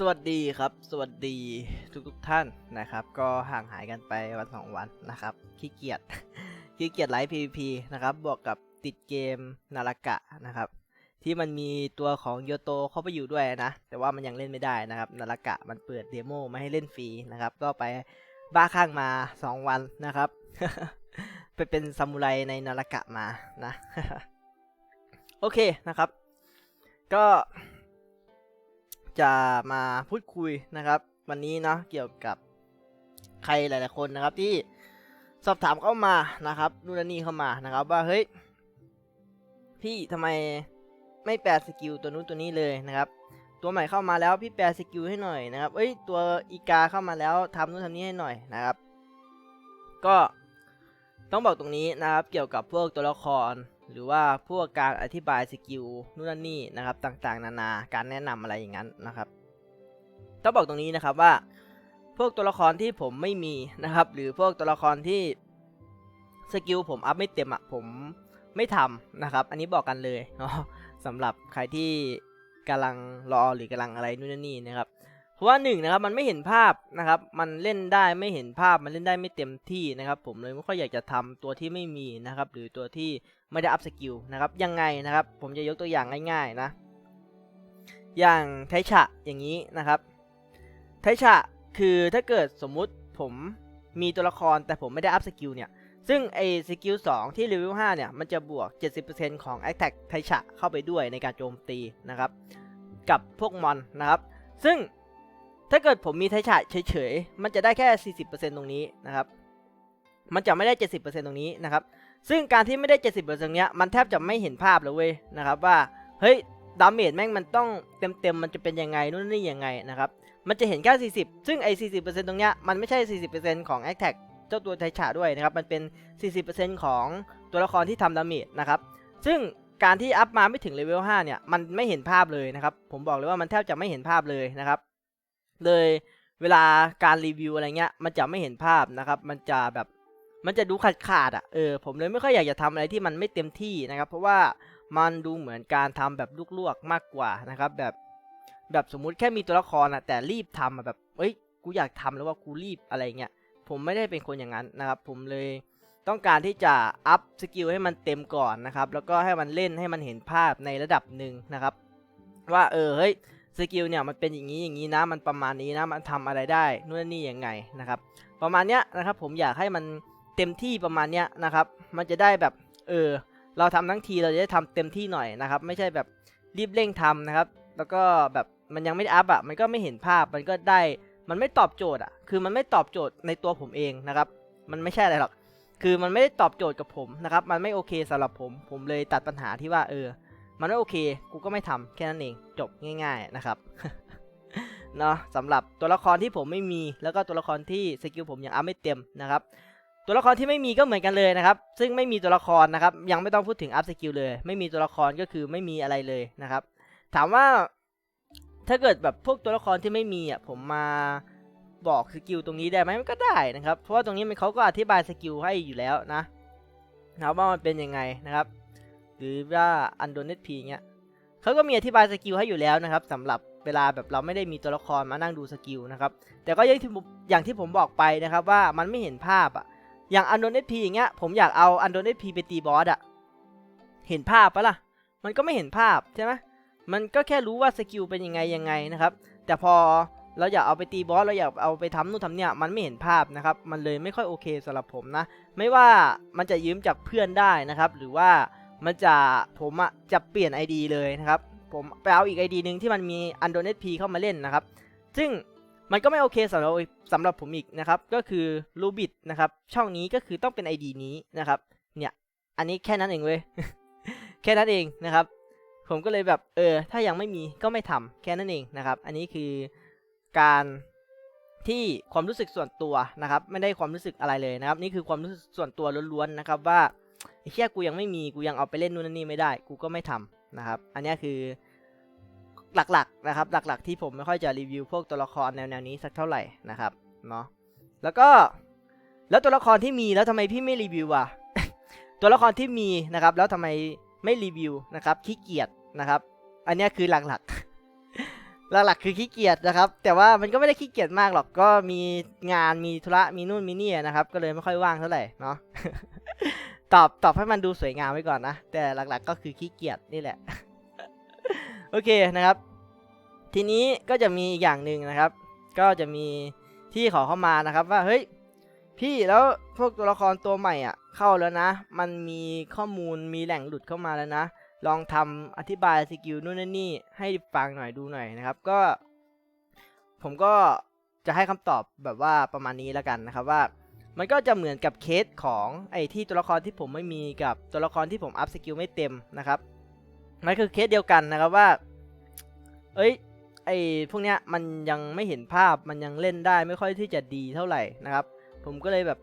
สวัสดีครับ สวัสดีทุกทุกๆท่านนะครับ ก็ห่างหายกันไปวันสองวันนะครับขี้เกียจขี้เกียจไลฟ์ PVP นะครับบวกกับติดเกมนารากะนะครับ ที่มันมีตัวของโยโตเข้าไปอยู่ด้วยนะ แต่ว่ามันยังเล่นไม่ได้นะครับนารากะมันเปิดเดโมไม่ให้เล่นฟรีนะครับ ก็ไปบ้าข้างมา 2 วันนะครับ ไปเป็นซามูไรในนารากะมานะ โอเคนะครับ ก็ จะมาพูดคุยนะครับ วันนี้เนาะเกี่ยวกับใครหลาย ๆ คนนะครับที่สอบถามเข้ามานะครับนู่นนนี่เข้ามานะครับว่าเฮ้ยพี่ทำไมไม่แปลสกิลตัวนู้นตัวนี้เลยนะครับ ตัวใหม่เข้ามาแล้วพี่แปลสกิลให้หน่อยนะครับเอ้ยตัวอีกาเข้ามาแล้วทำนู่นทำนี้ให้หน่อยนะครับ ก็ต้องบอกตรงนี้นะครับเกี่ยวกับพวกตัวละคร หรือว่าพวกการอธิบายสกิลนู่นนนนี่นะครับต่างๆ นานาการแนะนำอะไรอย่างนั้นนะครับต้องบอกตรงนี้นะครับว่า พวกตัวละครที่ผมไม่มีนะครับ หรือพวกตัวละครที่สกิลผมอัพไม่เต็มอะผมไม่ทำนะครับ อันนี้บอกกันเลยสำหรับใครที่กำลังรอหรือกำลังอะไรนู่นนี่นะครับ ว่าหนึ่งนะครับมันไม่เห็นภาพนะครับ มันเล่นได้ไม่เห็นภาพมันเล่นได้ไม่เต็มที่นะครับ ผมเลยไม่ค่อยอยากจะทำตัวที่ไม่มีนะครับ หรือตัวที่ไม่ได้อัพสกิลนะครับยังไงนะครับ ผมจะยกตัวอย่างง่าย ๆนะ อย่างไทชะอย่างนี้นะครับ ไทชะคือถ้าเกิดสมมุติผมมีตัวละครแต่ผมไม่ได้อัพสกิลเนี่ยซึ่งไอสกิล2ที่เลเวล5เนี่ย มันจะบวก 70%ของ Attack ไทชะเข้าไปด้วยในการโจมตีนะครับ กับพวกมอนนะครับ ซึ่ง ถ้าเกิดผมมีไทชะเฉยๆ มันจะได้แค่ 40%ตรงนี้นะครับ มันจะไม่ได้ 70%ตรงนี้นะครับ ซึ่งการที่ไม่ได้ 70%ตรงเนี้ยมันแทบจะไม่เห็นภาพเลยเว้ยนะครับว่า เฮ้ยดาเมจแม่งมันต้องเต็มๆ มันจะเป็นยังไงนู่นนี่ยังไงนะครับ มันจะเห็นแค่ 40 ซึ่งไอ้ 40%ตรงเนี้ยมันไม่ใช่ 40%ของ a t t a c เจ้าตัวไทชะด้วยนะครับ มันเป็น 40%ของตัวละครที่ทำดาเมจนะครับ ซึ่งการที่อัพมาไม่ถึงเลเวล 5 เนี่ย มันไม่เห็นภาพเลยนะครับ ผมบอกเลยว่ามันแทบจะไม่เห็นภาพเลยนะครับ เลยเวลาการรีวิวอะไรเงี้ย มันจะไม่เห็นภาพนะครับ มันจะแบบมันจะดูขาดขาดๆอะเออผมเลยไม่ค่อยอยากจะทำอะไรที่มันไม่เต็มที่นะครับ เพราะว่ามันดูเหมือนการทำแบบลวกๆมากกว่านะครับ แบบแบบสมมุติแค่มีตัวละครอะแต่รีบทำแบบเอ้ยกูอยากทำแล้วว่ากูรีบอะไรเงี้ยผมไม่ได้เป็นคนอย่างนั้นนะครับ ผมเลยต้องการที่จะอัพสกิลให้มันเต็มก่อนนะครับ แล้วก็ให้มันเล่นให้มันเห็นภาพในระดับหนึ่งนะครับ ว่าเออเฮ้ย สกิลเนี่ยมันเป็นอย่างนี้อย่างนี้นะมันประมาณนี้นะมันทำอะไรได้นู่นนี่ยังไงนะครับ ประมาณเนี้ยนะครับผมอยากให้มันเต็มที่ประมาณเนี้ยนะครับ มันจะได้แบบเออเราทำทั้งทีเราจะได้ทำเต็มที่หน่อยนะครับ ไม่ใช่แบบรีบเร่งทำนะครับ แล้วก็แบบมันยังไม่อัพอะมันก็ไม่เห็นภาพมันก็ได้มันไม่ตอบโจทย์อะ คือมันไม่ตอบโจทย์ในตัวผมเองนะครับ มันไม่ใช่อะไรหรอก คือมันไม่ได้ตอบโจทย์กับผมนะครับ มันไม่โอเคสำหรับผม ผมเลยตัดปัญหาที่ว่าเออ มันไม่โอเค กูก็ไม่ทำแค่นั้นเอง จบง่าย ๆนะครับ เนาะสำหรับตัวละครที่ผมไม่มี แล้วก็ตัวละครที่สกิลผมยังอัพไม่เต็มนะครับ ตัวละครที่ไม่มีก็เหมือนกันเลยนะครับ ซึ่งไม่มีตัวละครนะครับ ยังไม่ต้องพูดถึงอัพสกิลเลย ไม่มีตัวละครก็คือไม่มีอะไรเลยนะครับ ถามว่าถ้าเกิดแบบพวกตัวละครที่ไม่มีอะผมมาบอกสกิลตรงนี้ได้ไหมมันก็ได้นะครับ เพราะว่าตรงนี้มันเขาก็อธิบายสกิลให้อยู่แล้วนะนะว่ามันเป็นยังไงนะครับ หรือว่าอันโดนเนตพีเงี้ยเขาก็มีอธิบายสกิลให้อยู่แล้วนะครับสำหรับเวลาแบบเราไม่ได้มีตัวละครมานั่งดูสกิลนะครับแต่ก็อย่างที่ผมอย่างที่ผมบอกไปนะครับว่ามันไม่เห็นภาพอะอย่างอันโดนเอพีอย่างเงี้ยผมอยากเอาอันโดนเอพีไปตีบอสอะเห็นภาพปะล่ะมันก็ไม่เห็นภาพใช่ไหมมันก็แค่รู้ว่าสกิลเป็นยังไงยังไงนะครับ แต่พอเราอยากเอาไปตีบอสเราอยากเอาไปทำนู่นทำเนี่ยมันไม่เห็นภาพนะครับมันเลยไม่ค่อยโอเคสำหรับผมนะ ไม่ว่ามันจะยืมจากเพื่อนได้นะครับ หรือว่า มันจะผมอะจะเปลี่ยน ID เลยนะครับ ผมไปเอาอีก ID หนึ่งที่มันมีอันโดนเอพีเข้ามาเล่นนะครับ ซึ่งมันก็ไม่โอเคสำหรับสำหรับผมอีกนะครับ ก็คือรูบิดนะครับ ช่องนี้ก็คือต้องเป็น ID นี้นะครับ เนี่ย อันนี้แค่นั้นเองเว้ย แค่นั้นเองนะครับ ผมก็เลยแบบเออ ถ้ายังไม่มีก็ไม่ทำแค่นั้นเองนะครับ อันนี้คือการที่ความรู้สึกส่วนตัวนะครับ ไม่ได้ความรู้สึกอะไรเลยนะครับ นี่คือความรู้สึกส่วนตัวล้วนๆนะครับว่า เชี่ยกูยังไม่มีกูยังเอาไปเล่นนู่นนี่ไม่ได้ กูก็ไม่ทำนะครับ อันนี้คือหลักๆนะครับ หลักๆที่ผมไม่ค่อยจะรีวิวพวกตัวละครแนวๆนี้สักเท่าไหร่นะครับเนาะแล้วก็แล้วตัวละครที่มีแล้วทำไมพี่ไม่รีวิวอะตัวละครที่มีนะครับ แล้วทำไมไม่รีวิวนะครับขี้เกียจนะครับ อันนี้คือหลักๆหลักๆคือขี้เกียจนะครับ แต่ว่ามันก็ไม่ได้ขี้เกียจมากหรอกก็มีงานมีธุระมีนู่นมีนี่นะครับ ก็เลยไม่ค่อยว่างเท่าไหร่เนาะ ตอบตอบให้มันดูสวยงามไว้ก่อนนะ แต่หลักๆก็คือขี้เกียจนี่แหละ โอเคนะครับ ทีนี้ก็จะมีอีกอย่างหนึ่งนะครับ ก็จะมีที่ขอเข้ามานะครับว่าเฮ้ยพี่แล้วพวกตัวละครตัวใหม่อะ เข้าแล้วนะ มันมีข้อมูลมีแหล่งหลุดเข้ามาแล้วนะ ลองทำอธิบายสกิลนู่นนนนี่ให้ฟังหน่อยดูหน่อยนะครับ ก็ ผมก็จะให้คำตอบแบบว่าประมาณนี้แล้วกันนะครับว่า มันก็จะเหมือนกับเคสของไอ้ที่ตัวละครที่ผมไม่มีกับตัวละครที่ผมอัพสกิลไม่เต็มนะครับมันคือเคสเดียวกันนะครับว่า เอ้ย ไอ้พวกเนี้ยมันยังไม่เห็นภาพมันยังเล่นได้ไม่ค่อยที่จะดีเท่าไหร่นะครับ ผมก็เลยแบบ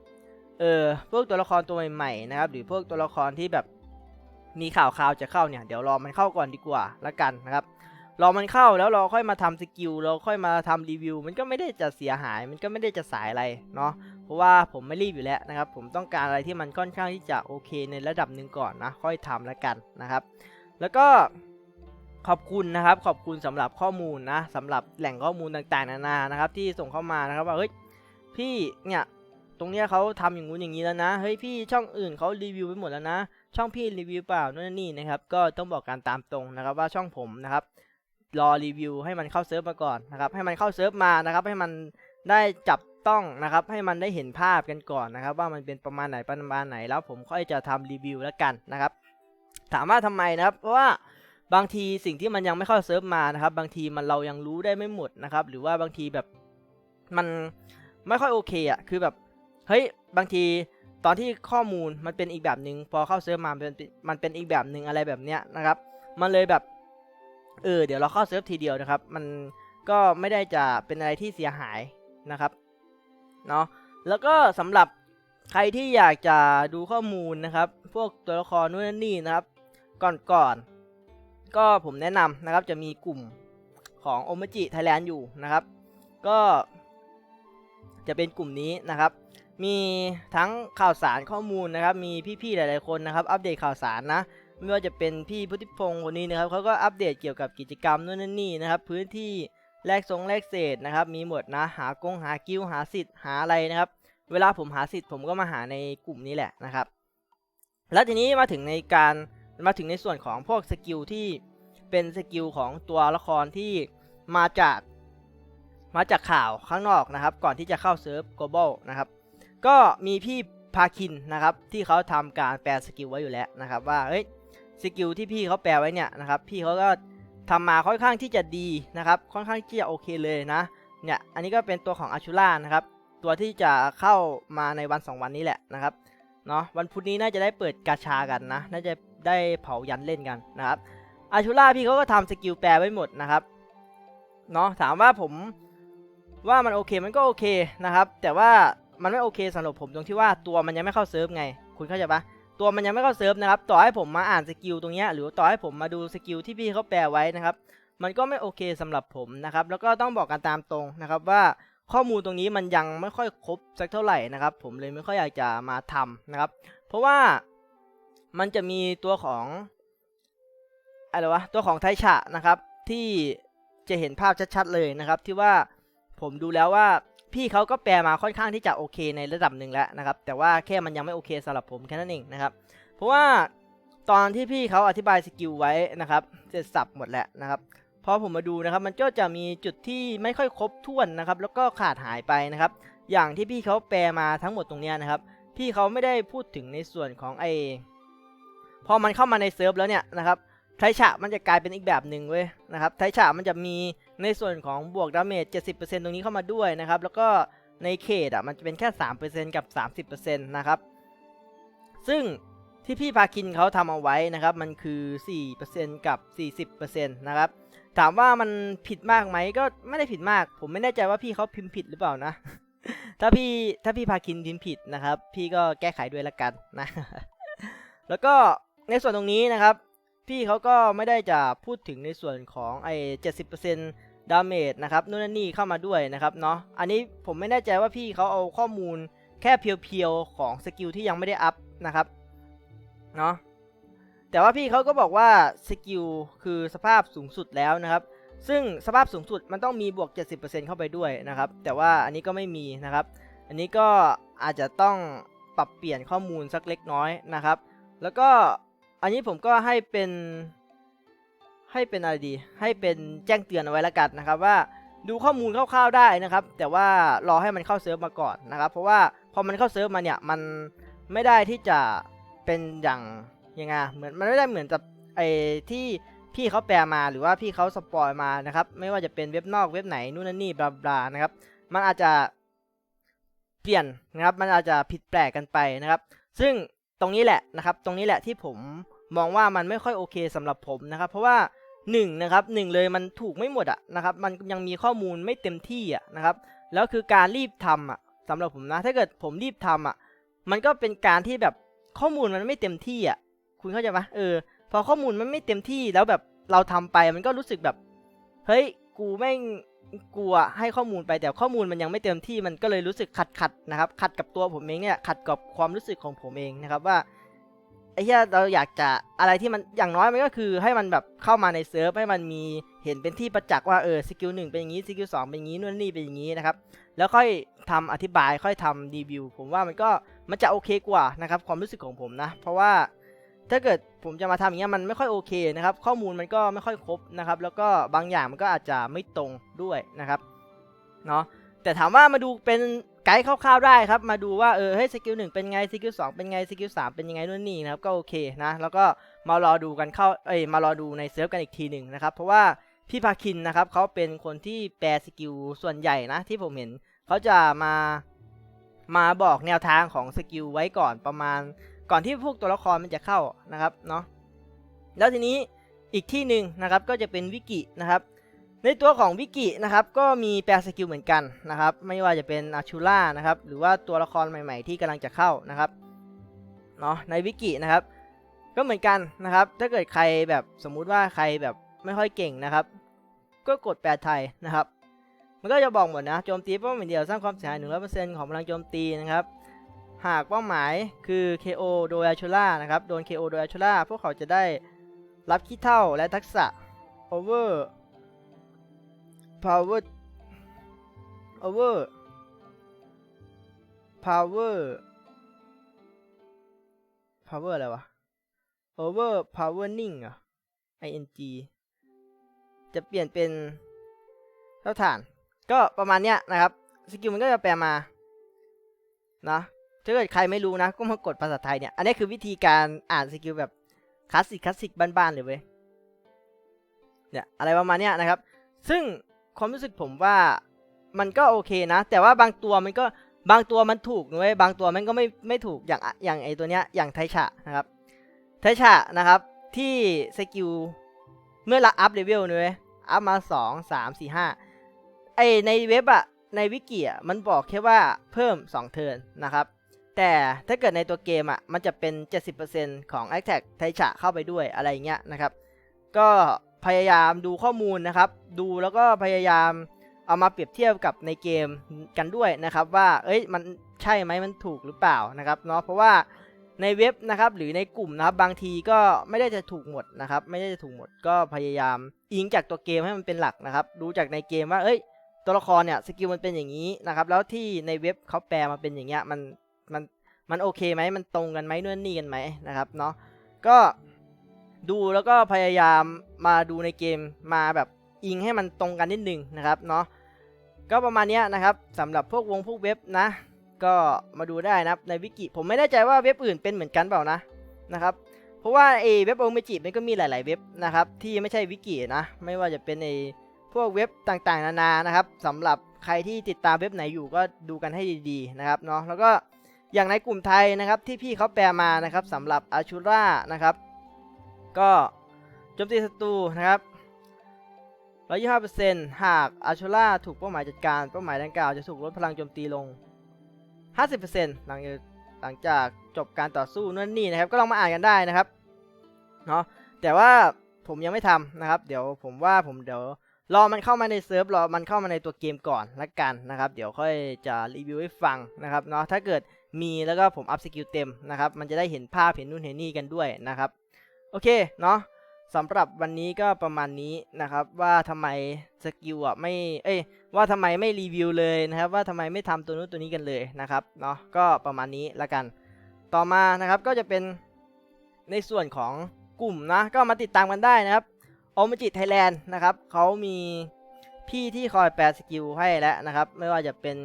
เออพวกตัวละครตัวใหม่ๆนะครับ หรือพวกตัวละครที่แบบมีข่าวข่าวจะเข้าเนี่ย เดี๋ยวรอมันเข้าก่อนดีกว่าละกันนะครับ รอมันเข้าแล้วเราค่อยมาทำสกิลเราค่อยมาทำรีวิว มันก็ไม่ได้จะเสียหาย มันก็ไม่ได้จะสายอะไรเนาะ ราะว่าผมไม่รีบอยู่แล้วนะครับ ผมต้องการอะไรที่มันค่อนข้างที่จะโอเคในระดับหนึ่งก่อนนะ ค่อยทำและกันนะครับ แล้วก็ขอบคุณนะครับ ขอบคุณสำหรับข้อมูลนะสำหรับแหล่งข้อมูลต่างๆ นานานะครับ ที่ส่งเข้ามานะครับว่าเฮ้ยพี่เนี่ยตรงเนี้ยเขาทำอย่างงู้นอย่างนี้แล้วนะเฮ้ยพี่ช่องอื่นเขารีวิวไปหมดแล้วนะ ช่องพี่รีวิวเปล่านู่นนี่นะครับ ก็ต้องบอกการตามตรงนะครับว่าช่องผมนะครับ รอรีวิวให้มันเข้าเซิร์ฟมาก่อนนะครับ ให้มันเข้าเซิร์ฟมานะครับ ให้มันได้จับ ต้องนะครับให้มันได้เห็นภาพกันก่อนนะครับ ว่ามันเป็นประมาณไหนประมาณไหนแล้วผมค่อยจะทำรีวิวแล้วกันนะครับ ถามว่าทำไมนะครับ เพราะว่าบางทีสิ่งที่มันยังไม่เข้าเซิร์ฟมานะครับ บางทีมันเรายังรู้ได้ไม่หมดนะครับ หรือว่าบางทีแบบมันไม่ค่อยโอเคอะคือแบบเฮ้ยบางทีตอนที่ข้อมูลมันเป็นอีกแบบหนึ่งพอเข้าเซิร์ฟมามันเป็นมันเป็นอีกแบบหนึ่งอะไรแบบเนี้ยนะครับ มันเลยแบบเออเดี๋ยวเราเข้าเซิร์ฟทีเดียวนะครับ มันก็ไม่ได้จะเป็นอะไรที่เสียหายนะครับ เนาะแล้วก็สำหรับใครที่อยากจะดูข้อมูลนะครับ พวกตัวละครนู่นนี่นะครับ ก่อนๆก็ผมแนะนำนะครับจะมีกลุ่มของโอมจิไทยแลนด์อยู่นะครับ ก็จะเป็นกลุ่มนี้นะครับ มีทั้งข่าวสารข้อมูลนะครับ มีพี่ๆหลายๆคนนะครับ อัปเดตข่าวสารนะไม่ว่าจะเป็นพี่พุทธิพงศ์คนนี้นะครับเขาก็อัปเดตเกี่ยวกับกิจกรรมนู่นนี่นะครับ พื้นที่ แลกทรงแลกเศษนะครับ มีหมดนะ หากงหากิ้วหาสิทธิ์หาอะไรนะครับ เวลาผมหาสิทธิ์ผมก็มาหาในกลุ่มนี้แหละนะครับ แล้วทีนี้มาถึงในการมาถึงในส่วนของพวกสกิลที่เป็นสกิลของตัวละครที่มาจากมาจากข่าวข้างนอกนะครับ ก่อนที่จะเข้าเซิร์ฟ global นะครับ ก็มีพี่พาคินนะครับ ที่เขาทำการแปลสกิลไว้อยู่แล้วนะครับ ว่าเฮ้ยสกิลที่พี่เขาแปลไว้เนี่ยนะครับ พี่เขาก็ ทำมาค่อนข้างที่จะดีนะครับ ค่อนข้างที่จะโอเคเลยนะเนี่ยอันนี้ก็เป็นตัวของอาชูล่านะครับ ตัวที่จะเข้ามาในวัน 2 วันนี้แหละนะครับเนาะวันพุธนี้น่าจะได้เปิดกาชากันนะ น่าจะได้เผายันเล่นกันนะครับอาชูล่าพี่เขาก็ทำสกิลแปลไว้หมดนะครับเนาะถามว่าผมว่ามันโอเคมันก็โอเคนะครับ แต่ว่ามันไม่โอเคสำหรับผมตรงที่ว่าตัวมันยังไม่เข้าเซิร์ฟไง คุณเข้าใจปะ ตัวมันยังไม่เข้าเซิร์ฟนะครับ ต่อให้ผมมาอ่านสกิลตรงนี้หรือต่อให้ผมมาดูสกิลที่พี่เขาแปลไว้นะครับ มันก็ไม่โอเคสำหรับผมนะครับ แล้วก็ต้องบอกกันตามตรงนะครับว่าข้อมูลตรงนี้มันยังไม่ค่อยครบสักเท่าไหร่นะครับ ผมเลยไม่ค่อยอยากจะมาทำนะครับ เพราะว่ามันจะมีตัวของอะไรวะตัวของไทฉะนะครับ ที่จะเห็นภาพชัดๆเลยนะครับ ที่ว่าผมดูแล้วว่า พี่เขาก็แปลมาค่อนข้างที่จะโอเคในระดับหนึ่งแล้วนะครับ แต่ว่าแค่มันยังไม่โอเคสำหรับผมแค่นั้นเองนะครับ เพราะว่าตอนที่พี่เขาอธิบายสกิลไว้นะครับเสร็จสับหมดแล้วนะครับพอผมมาดูนะครับมันก็จะมีจุดที่ไม่ค่อยครบถ้วนนะครับ แล้วก็ขาดหายไปนะครับ อย่างที่พี่เขาแปลมาทั้งหมดตรงนี้นะครับ พี่เขาไม่ได้พูดถึงในส่วนของไอพอมันเข้ามาในเซิร์ฟแล้วเนี่ยนะครับไทฉะมันจะกลายเป็นอีกแบบหนึ่งเว้ยนะครับไทฉะมันจะมี ในส่วนของบวกดาเมจ 70%ตรงนี้เข้ามาด้วยนะครับ แล้วก็ในเขตอะมันจะเป็นแค่ 3%กับ 30%นะครับ ซึ่งที่พี่พาคินเขาทำเอาไว้นะครับ มันคือ 4%กับ 40%นะครับ ถามว่ามันผิดมากไหมก็ไม่ได้ผิดมาก ผมไม่แน่ใจว่าพี่เขาพิมพ์ผิดหรือเปล่านะ ถ้าพี่ถ้าพี่พาคินพิมพ์ผิดนะครับ พี่ก็แก้ไขด้วยละกันนะ แล้วก็ในส่วนตรงนี้นะครับ พี่เขาก็ไม่ได้จะพูดถึงในส่วนของไอ้70%ดสิบเปอร์เซ็นต ดาเมจนะครับนู่นนนี่เข้ามาด้วยนะครับเนาะอันนี้ผมไม่แน่ใจว่าพี่เขาเอาข้อมูลแค่เพียวๆของสกิลที่ยังไม่ได้อัพนะครับเนาะแต่ว่าพี่เขาก็บอกว่าสกิลคือสภาพสูงสุดแล้วนะครับซึ่งสภาพสูงสุดมันต้องมีบวก 70%เข้าไปด้วยนะครับ แต่ว่าอันนี้ก็ไม่มีนะครับ อันนี้ก็อาจจะต้องปรับเปลี่ยนข้อมูลสักเล็กน้อยนะครับ แล้วก็อันนี้ผมก็ให้เป็น ให้เป็นอะไรดี ให้เป็นแจ้งเตือนเอาไว้ล้วกันนะครับว่าดูข้อมูลคร่าวๆได้นะครับ แต่ว่ารอให้มันเข้าเซิร์ฟมาก่อนนะครับ เพราะว่าพอมันเข้าเซิร์ฟมาเนี่ยมันไม่ได้ที่จะเป็นอย่างยังไงเหมือนมันไม่ได้เหมือนกับไอ้ที่พี่เขาแปลมาหรือว่าพี่เขาสปอยมานะครับ ไม่ว่าจะเป็นเว็บนอกเว็บไหนนู่นนั่นนี่บลาบลานะครับ มันอาจจะเปลี่ยนนะครับ มันอาจจะผิดแปลกกันไปนะครับ ซึ่งตรงนี้แหละนะครับ ตรงนี้แหละที่ผมมองว่ามันไม่ค่อยโอเคสำหรับผมนะครับ เพราะว่า หนึ่งนะครับหนึ่งเลยมันถูกไม่หมดอะนะครับมันยังมีข้อมูลไม่เต็มที่อะนะครับแล้วคือการรีบทำอะสำหรับผมนะถ้าเกิดผมรีบทำอะมันก็เป็นการที่แบบข้อมูลมันไม่เต็มที่อะคุณเข้าใจปะเออพอข้อมูลมันไม่เต็มที่แล้วแบบเราทำไปมันก็รู้สึกแบบเฮ้ยกูแม่งกลัวให้ข้อมูลไปแต่ข้อมูลมันยังไม่เต็มที่มันก็เลยรู้สึกขัดขัดนะครับขัดกับตัวผมเองเนี่ยขัดกับความรู้สึกของผมเองนะครับว่า ไอ้เหี้ยเราอยากจะอะไรที่มันอย่างน้อยมันก็คือ ให้มันแบบเข้ามาในเซิร์ฟให้มันมีเห็นเป็นที่ประจักษ์ว่าเออสกิลหนึ่งเป็นอย่างนี้สกิลสองเป็นอย่างนี้นู่นนี่เป็นอย่างนี้นะครับแล้วค่อยทำอธิบายค่อยทำรีวิวผมว่ามันก็มันจะโอเคกว่านะครับความรู้สึกของผมนะ เพราะว่าถ้าเกิดผมจะมาทำอย่างเงี้ยมันไม่ค่อยโอเคนะครับ ข้อมูลมันก็ไม่ค่อยครบนะครับ แล้วก็บางอย่างมันก็อาจจะไม่ตรงด้วยนะครับเนาะแต่ถามว่ามาดูเป็น ไกด์คร่าวๆได้ครับ มาดูว่าเออเฮ้ยสกิลหนึ่งเป็นไงสกิลสองเป็นไงสกิลสามเป็นยังไงนู่นนี่นะครับก็โอเคนะแล้วก็มารอดูกันเข้าเอ้ยมารอดูในเซิร์ฟกันอีกทีหนึ่งนะครับ เพราะว่าพี่พาคินนะครับเขาเป็นคนที่แปลสกิลส่วนใหญ่นะที่ผมเห็นเขาจะมามาบอกแนวทางของสกิลไว้ก่อนประมาณ ก่อนที่พวกตัวละครมันจะเข้านะครับเนาะแล้วทีนี้อีกที่หนึ่งนะครับก็จะเป็นวิกินะครับ ในตัวของวิกินะครับก็มีแปลสกิลเหมือนกันนะครับไม่ว่าจะเป็นอาชูล่านะครับหรือว่าตัวละครใหม่ๆ ที่กำลังจะเข้านะครับเนาะในวิกินะครับ ก็เหมือนกันนะครับ ถ้าเกิดใครแบบสมมุติว่าใครแบบไม่ค่อยเก่งนะครับ ก็กดแปลไทยนะครับ มันก็จะบอกหมดนะโจมตีเป้าหมายเดียวสร้างความเสียหาย100%ของพลังโจมตีนะครับหากเป้าหมายคือ KO โดยอาชูล่านะครับโดน KO โดยอาชูล่าพวกเขาจะได้รับขี้เท่าและทักษะ over power over power power อะไรวะ over powering อะ ing จะเปลี่ยนเป็นเท่าฐาน ก็ประมาณเนี้ยนะครับ สกิลมันก็จะแปลมานะถ้าเกิดใครไม่รู้นะ ก็มากดภาษาไทยเนี่ย อันนี้คือวิธีการอ่านสกิลแบบคลาสสิกคลาสสิกบ้านๆเลยเว้ย เนี่ย อะไรประมาณเนี้ยนะครับ ซึ่ง ความรู้สึกผมว่ามันก็โอเคนะ แต่ว่าบางตัวมันก็บางตัวมันถูกเว้ยบางตัวมันก็ไม่ไม่ถูกอย่างอย่างไอตัวเนี้ยอย่างไทชะนะครับไทชะนะครับที่สกิลเมื่อละอัพเลเวลเว้ยอัพมา 2 3 4 5ไอในเว็บอะในวิกิอะมันบอกแค่ว่าเพิ่ม 2 เทิร์นนะครับ แต่ถ้าเกิดในตัวเกมอะมันจะเป็น 70%ของ a t t a c k ไทชะเข้าไปด้วยอะไรเงี้ยนะครับ ก็ พยายามดูข้อมูลนะครับ ดูแล้วก็พยายามเอามาเปรียบเทียบกับในเกมกันด้วยนะครับ ว่าเอ้ยมันใช่ไหมมันถูกหรือเปล่านะครับเนาะเพราะว่าในเว็บนะครับหรือในกลุ่มนะครับบางทีก็ไม่ได้จะถูกหมดนะครับ ไม่ได้จะถูกหมดก็พยายามอิงจากตัวเกมให้มันเป็นหลักนะครับ ดูจากในเกมว่าเอ้ย ตัวละครเนี่ยสกิลมันเป็นอย่างนี้นะครับ แล้วที่ในเว็บเขาแปลมาเป็นอย่างเงี้ยมันมันมันโอเคไหมมันตรงกันไหมนู่นนี่กันไหมนะครับเนาะก็ ดูแล้วก็พยายามมาดูในเกมมาแบบอิงให้มันตรงกันนิดนึงนะครับเนาะก็ประมาณนี้นะครับสำหรับพวกวงพวกเว็บนะ ก็มาดูได้นะครับในวิกิผมไม่แน่ใจว่าเว็บอื่นเป็นเหมือนกันเปล่านะนะครับเพราะว่าเอเว็บโอเมจิมันก็มีหลาย ๆ เว็บนะครับที่ไม่ใช่วิกินะไม่ว่าจะเป็นในพวกเว็บต่างๆ นานานะครับสำหรับใครที่ติดตามเว็บไหนอยู่ก็ดูกันให้ดีๆนะครับเนาะแล้วก็อย่างในกลุ่มไทยนะครับที่พี่เขาแปลมานะครับสำหรับอาชูรานะครับ ก็โจมตีศัตรูนะครับ125%หากอาชูล่าถูกเป้าหมายจัดการ เป้าหมายดังกล่าวจะถูกลดพลังโจมตีลง 50%หลังหลังจากจบการต่อสู้นั่นนี่นะครับ ก็ลองมาอ่านกันได้นะครับเนาะแต่ว่าผมยังไม่ทำนะครับ เดี๋ยวผมว่าผมเดี๋ยวรอมันเข้ามาในเซิร์ฟรอมันเข้ามาในตัวเกมก่อนละกันนะครับ เดี๋ยวค่อยจะรีวิวให้ฟังนะครับเนาะถ้าเกิดมีแล้วก็ผมอัพสกิลเต็มนะครับ มันจะได้เห็นภาพเห็นนู่นเห็นนี่กันด้วยนะครับ โอเคเนาะสำหรับวันนี้ก็ประมาณนี้นะครับ ว่าทำไมสกิลอะไม่เอ้ยว่าทำไมไม่รีวิวเลยนะครับ ว่าทำไมไม่ทำตัวนู้นตัวนี้กันเลยนะครับเนาะก็ประมาณนี้ละกัน ต่อมานะครับก็จะเป็นในส่วนของกลุ่มนะก็มาติดตามกันได้นะครับโอมจิตไทยแลนด์นะครับเขามีพี่ที่คอยแปลสกิลให้แล้วนะครับ ไม่ว่าจะเป็น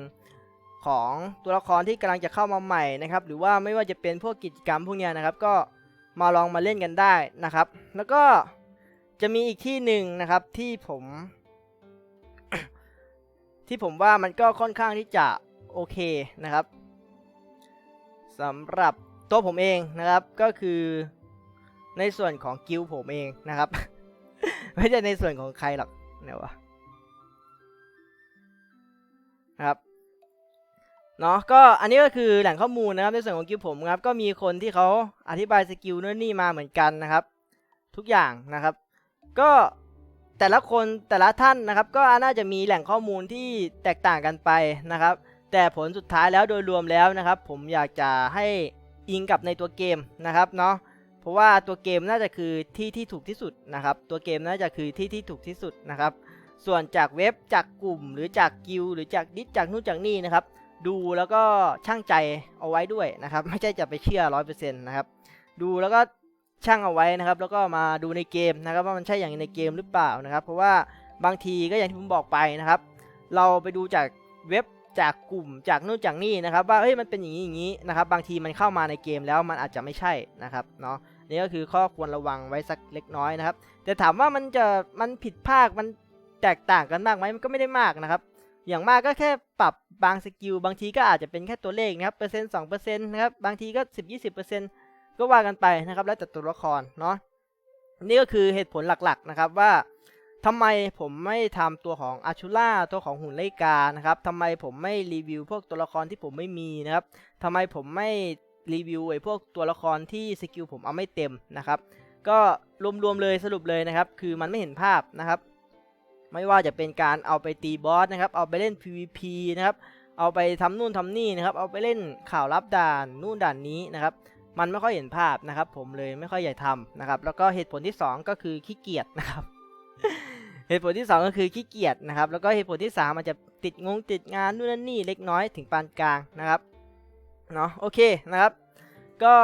ของตัวละครที่กำลังจะเข้ามาใหม่นะครับ หรือว่าไม่ว่าจะเป็นพวกกิจกรรมพวกนี้นะครับ ก็ มาลองมาเล่นกันได้นะครับ แล้วก็จะมีอีกที่หนึ่งนะครับที่ผม ที่ผมว่ามันก็ค่อนข้างที่จะโอเคนะครับสำหรับตัวผมเองนะครับก็คือในส่วนของกิลผมเองนะครับ ไม่ใช่ในส่วนของใครหรอกเนี่ยวะ เนาะก็อันนี้ก็คือแหล่งข้อมูลนะครับในส่วนของกิลผมครับก็มีคนที่เขาอธิบายสกิลนู่นนี่มาเหมือนกันนะครับ ทุกอย่างนะครับ ก็แต่ละคนแต่ละท่านนะครับ ก็น่าจะมีแหล่งข้อมูลที่แตกต่างกันไปนะครับ แต่ผลสุดท้ายแล้วโดยรวมแล้วนะครับ ผมอยากจะให้อิงกับในตัวเกมนะครับเนาะเพราะว่าตัวเกมน่าจะคือที่ที่ถูกที่สุดนะครับ ตัวเกมน่าจะคือที่ที่ถูกที่สุดนะครับ ส่วนจากเว็บจากกลุ่ม หรือจากกิลหรือจากดิสจากนู่นจากนี่นะครับ ดูแล้วก็ช่างใจเอาไว้ด้วยนะครับ ไม่ใช่จะไปเชื่อร้อยเปอร์เซ็นต์นะครับดูแล้วก็ช่างเอาไว้นะครับ แล้วก็มาดูในเกมนะครับ ว่ามันใช่อย่างในเกมหรือเปล่านะครับ เพราะว่าบางทีก็อย่างที่ผมบอกไปนะครับ เราไปดูจากเว็บจากกลุ่มจากนู่นจากนี่นะครับ ว่าเฮ้ยมันเป็นอย่างนี้อย่างนี้นะครับ บางทีมันเข้ามาในเกมแล้วมันอาจจะไม่ใช่นะครับเนาะนี่ก็คือข้อควรระวังไว้สักเล็กน้อยนะครับ แต่ถามว่ามันจะมันผิดพลาดมันแตกต่างกันมากไหมมันก็ไม่ได้มากนะครับ อย่างมากก็แค่ปรับบางสกิลบางทีก็อาจจะเป็นแค่ตัวเลขนะครับเปอร์เซ็นต์สองเปอร์เซ็นต์นะครับบางทีก็สิบยี่สิบเปอร์เซ็นต์ก็ว่ากันไปนะครับแล้วแต่ตัวละครเนาะนี่ก็คือเหตุผลหลักๆนะครับว่าทำไมผมไม่ทำตัวของอาชูล่าตัวของหุ่นไลกานะครับทำไมผมไม่รีวิวพวกตัวละครที่ผมไม่มีนะครับทำไมผมไม่รีวิวไอ้พวกตัวละครที่สกิลผมเอาไม่เต็มนะครับ ก็รวมๆเลยสรุปเลยนะครับ คือมันไม่เห็นภาพนะครับ ไม่ว่าจะเป็นการเอาไปตีบอสนะครับ เอาไปเล่น PVP นะครับ เอาไปทำนู่นทำนี่นะครับ เอาไปเล่นข่าวลับด่านนู่นด่านนี้นะครับ มันไม่ค่อยเห็นภาพนะครับ ผมเลยไม่ค่อยอยากทำนะครับ แล้วก็เหตุผลที่ 2 ก็คือขี้เกียจนะครับ เหตุผลที่ 2 ก็คือขี้เกียจนะครับ แล้วก็เหตุผลที่ 3 มันจะติดงงติดงานนู่นนั่นนี่เล็กน้อยถึงปานกลางนะครับ เนาะโอเคนะครับ ก็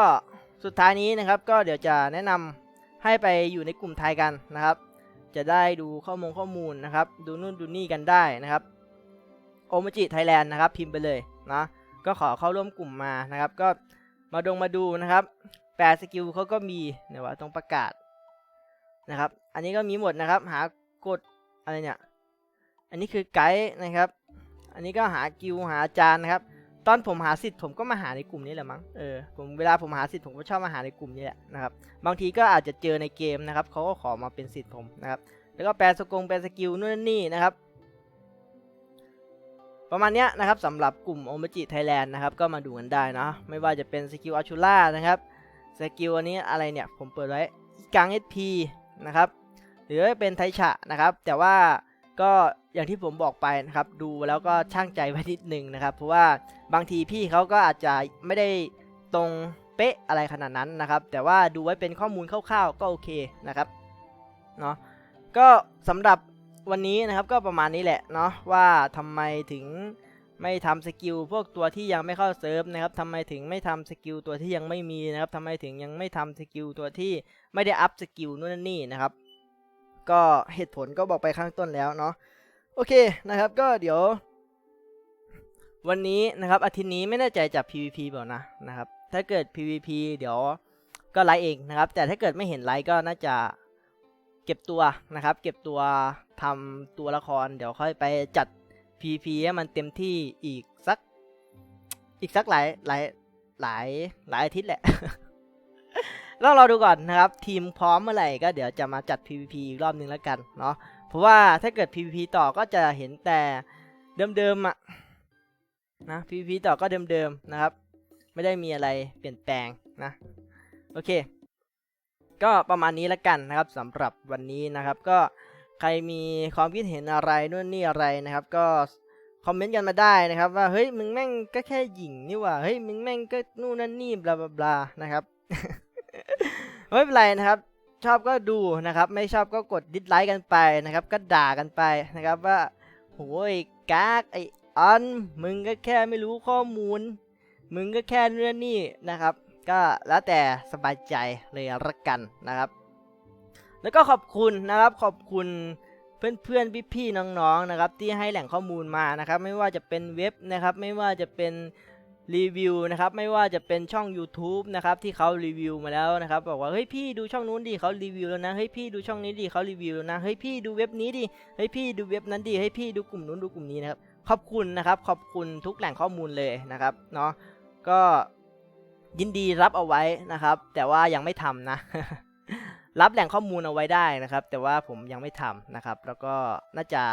สุดท้ายนี้นะครับ ก็เดี๋ยวจะแนะนำให้ไปอยู่ในกลุ่มไทยกันนะครับ จะได้ดูข้อมูลข้อมูลนะครับ ดูนู่นดูนี่กันได้นะครับโอมจิไทยแลนด์นะครับ พิมพ์ไปเลยนะก็ขอเข้าร่วมกลุ่มมานะครับ ก็มาดงมาดูนะครับแปลสกิลเขาก็มีเนี่ยว่าตรงประกาศนะครับ อันนี้ก็มีหมดนะครับ หากดอะไรเนี่ย อันนี้คือไกด์นะครับ อันนี้ก็หากิลหาอาจารย์นะครับ ตอนผมหาสิทธิ์ผมก็มาหาในกลุ่มนี้แหละมั้ง เออ ผมเวลาผมหาสิทธิ์ผมก็ชอบมาหาในกลุ่มนี้แหละนะครับ บางทีก็อาจจะเจอในเกมนะครับ เขาก็ขอมาเป็นสิทธิ์ผมนะครับ แล้วก็แปลสกงแปลสกิลนู่นนี่นะครับ ประมาณนี้นะครับสำหรับกลุ่มโอมจิไทยแลนด์นะครับ ก็มาดูกันได้นะไม่ว่าจะเป็นสกิลอาชูล่านะครับ สกิลอันนี้อะไรเนี่ย ผมเปิดไว้กลาง SP นะครับ หรือว่าเป็นไทฉะนะครับ แต่ว่าก็ อย่างที่ผมบอกไปนะครับ ดูแล้วก็ช่างใจไว้นิดนึงนะครับ เพราะว่าบางทีพี่เขาก็อาจจะไม่ได้ตรงเป๊ะอะไรขนาดนั้นนะครับ แต่ว่าดูไว้เป็นข้อมูลคร่าวๆ ก็โอเคนะครับเนาะก็สำหรับวันนี้นะครับก็ประมาณนี้แหละเนาะว่าทำไมถึงไม่ทำสกิลพวกตัวที่ยังไม่เข้าเซิร์ฟนะครับทำไมถึงไม่ทำสกิลตัวที่ยังไม่มีนะครับทำไมถึงยังไม่ทำสกิลตัวที่ไม่ได้อัพสกิลนู่นนี่นะครับ ก็เหตุผลก็บอกไปข้างต้นแล้วเนาะ โอเคนะครับก็เดี๋ยว วันนี้นะครับอาทิตย์นี้ไม่แน่ใจจาก PVP เปล่านะนะครับ ถ้าเกิด PVP เดี๋ยวก็ไลฟ์เองนะครับ แต่ถ้าเกิดไม่เห็นไลฟ์ก็น่าจะเก็บตัวนะครับ เก็บตัวทำตัวละคร เดี๋ยวค่อยไปจัด PVP ให้มันเต็มที่อีกสัก อีกสักหลายหลายหลายหลายอาทิตย์แหละต้องรอดูก่อนนะครับ ทีมพร้อมเมื่อไหร่ก็เดี๋ยวจะมาจัด PVP อีกรอบนึงแล้วกันเนาะ เพราะว่าถ้าเกิด PVP ต่อก็จะเห็นแต่เดิมๆอะนะ PVP ต่อก็เดิมๆนะครับ ไม่ได้มีอะไรเปลี่ยนแปลงนะ โอเค ก็ประมาณนี้แล้วกันนะครับสำหรับวันนี้นะครับ ก็ใครมีความคิดเห็นอะไรนู่นนี่อะไรนะครับ ก็คอมเมนต์กันมาได้นะครับ ว่าเฮ้ยมึงแม่งก็แค่หญิงนี่ว่าเฮ้ยมึงแม่งก็นู่นนั่นนี่บลาบลาบลานะครับไม่เป็นไรนะครับ ชอบก็ดูนะครับ ไม่ชอบก็กดดิสไลค์กันไปนะครับ ก็ด่ากันไปนะครับว่าโหยกากไอออนมึงก็แค่ไม่รู้ข้อมูล มึงก็แค่เรื่องนี่นะครับ ก็แล้วแต่สบายใจเลยละกันนะครับ แล้วก็ขอบคุณนะครับขอบคุณเพื่อนๆพี่ๆน้องๆนะครับ ที่ให้แหล่งข้อมูลมานะครับ ไม่ว่าจะเป็นเว็บนะครับ ไม่ว่าจะเป็น รีวิวนะครับไม่ว่าจะเป็นช่อง YouTube นะครับที่เขารีวิวมาแล้วนะครับบอกว่าเฮ้ยพี่ดูช่องนู้นดิเขารีวิวแล้วนะเฮ้ยพี่ดูช่องนี้ดิเขารีวิวแล้วนะเฮ้ยพี่ดูเว็บนี้ดิเฮ้ยพี่ดูเว็บนั้นดิเฮ้ยพี่ดูกลุ่มนู้นดูกลุ่มนี้นะครับขอบคุณนะครับขอบคุณทุกแหล่งข้อมูลเลยนะครับเนาะก็ยินดีรับเอาไว้นะครับ แต่ว่ายังไม่ทำนะ รับแหล่งข้อมูลเอาไว้ได้นะครับ แต่ว่าผมยังไม่ทำนะครับ แล้วก็น่าจะ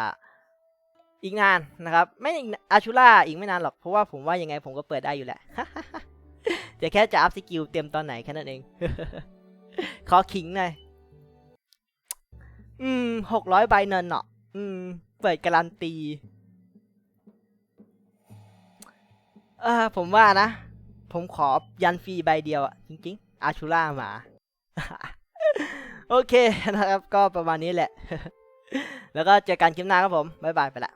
อีกนานนะครับ ไม่อาชูล่าอีกไม่นานหรอก เพราะว่าผมว่ายังไงผมก็เปิดได้อยู่แหละแต่แค่จะอัพสกิลเต็มตอนไหนแค่นั้นเอง ขอขิงหน่อย อืมหกร้อยใบเนินเนาะอืม เปิดการันตีเออผมว่านะ ผมขอยันฟรีใบเดียวอะจริง ๆ อาชูล่ามา โอเคนะครับ ก็ประมาณนี้แหละ แล้วก็เจอกันคลิปหน้าครับผม บ๊ายบายไปละ